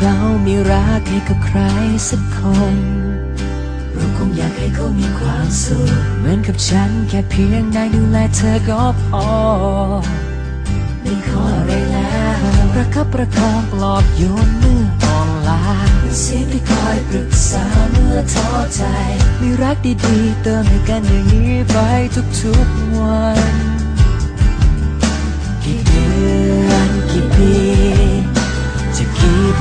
เรามีรักให้กับใครสักคน เราคงอยากให้เขามีความสุข เหมือนกับฉันแค่เพียงได้ดูแลเธอก็พอ ไม่ขออะไรแล้ว ประคับประคองปลอบโยนเมื่ออ่อนล้าเสียงที่คอยปรึกษาเมื่อท้อใจ มีรักดีๆ เติมให้กันอย่างนี้ไปทุกๆวัน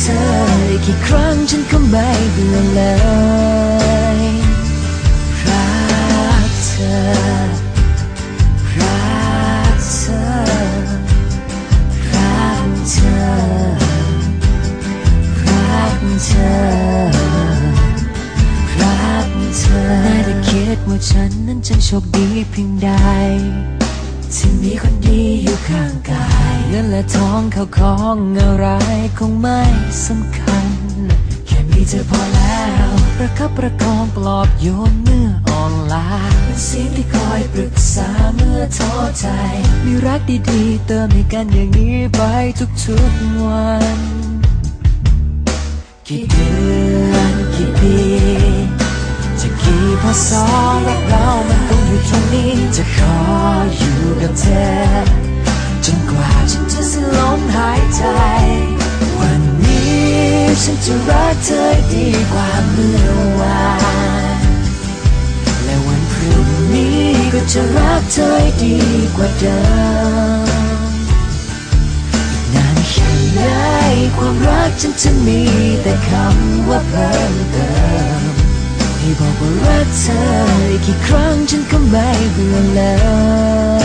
เธอกี่ครั้งฉันก็ไม่เบื่อเลยรักเธอรักเธอรักเธอรักเธอรักเธอไม่ได้คิดว่าฉันนั้นจะโชคดีเพียงใดที่มีคนดีอยู่ข้างกาย เงินและทองเขาของอะไรคงไม่สำคัญ แค่มีเธอพอแล้วประคับประคองปลอบโยนเมื่ออ่อนล้าเป็นเสียงที่คอยปรึกษาเมื่อท้อใจ มีรักดีๆ เติมให้กันอย่างนี้ไปทุกๆวันกี่เดือนกี่ปีจะกี่พศรักเรามันคงอยู่ตรงนี้จะขออยู่กับเธอ ฉันจะรักเธอดีกว่าเมื่อวานและวันพรุ่งนี้ก็จะรักเธอให้ดีกว่าเดิมอีกนานแค่ไหนความรักฉันจะมีแต่คำว่าเพิ่มเติมให้บอกว่ารักเธอกี่ครั้งฉันก็ไม่เบื่อเลย